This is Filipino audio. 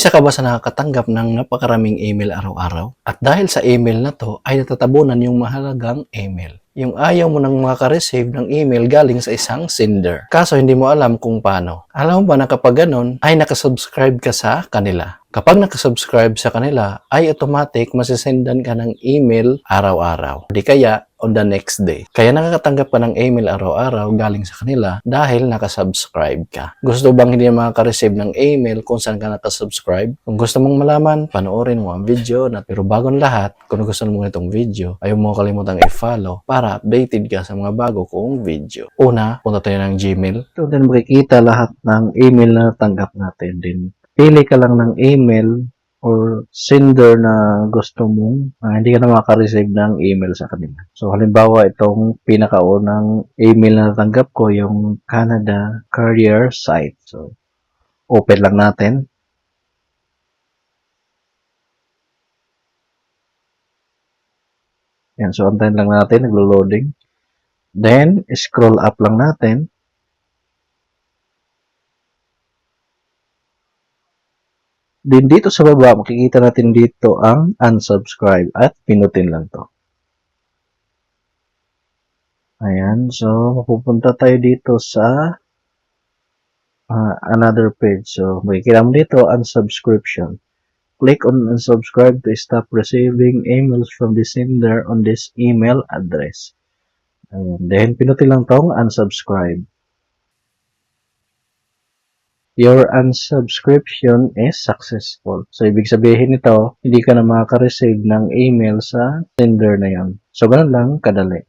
Isa ka ba sa nakakatanggap ng napakaraming email araw-araw? At dahil sa email na to ay natatabunan yung mahalagang email. Yung ayaw mo nang makareceive ng email galing sa isang sender. Kaso hindi mo alam kung paano. Alam mo ba na kapag ganun ay nakasubscribe ka sa kanila. Kapag nakasubscribe sa kanila ay automatic masisendan ka ng email araw-araw. Di kaya on the next day. Kaya nakakatanggap ka ng email araw-araw galing sa kanila dahil nakasubscribe ka. Gusto bang hindi makaka-receive ng email kung saan ka nakasubscribe? Kung gusto mong malaman, panoorin mo ang video na pero bago ang lahat, kung gusto mo itong video, ayaw mo kalimutang i-follow para updated ka sa mga bago kong video. Una, punta tayo ng Gmail. Ito din makikita lahat ng email na natanggap natin din. Pili ka lang ng email or sender na gusto mong ah, hindi ka na makareceive ng email sa kanila. So halimbawa itong pinakaunang email na natanggap ko yung Canada Career Site. So open lang natin. Yan, so antayin lang natin, naglo-loading. Then, scroll up lang natin. Then dito sa baba, makikita natin dito ang unsubscribe at pinutin lang to. Ayan, so mapupunta tayo dito sa ah, another page. So makikita mo dito unsubscription. Click on unsubscribe to stop receiving emails from the sender on this email address. Ayan, then pinutin lang tong unsubscribe. Your unsubscription is successful. So, ibig sabihin nito, hindi ka na makaka-receive ng email sa sender na yon. So, ganun lang kadali.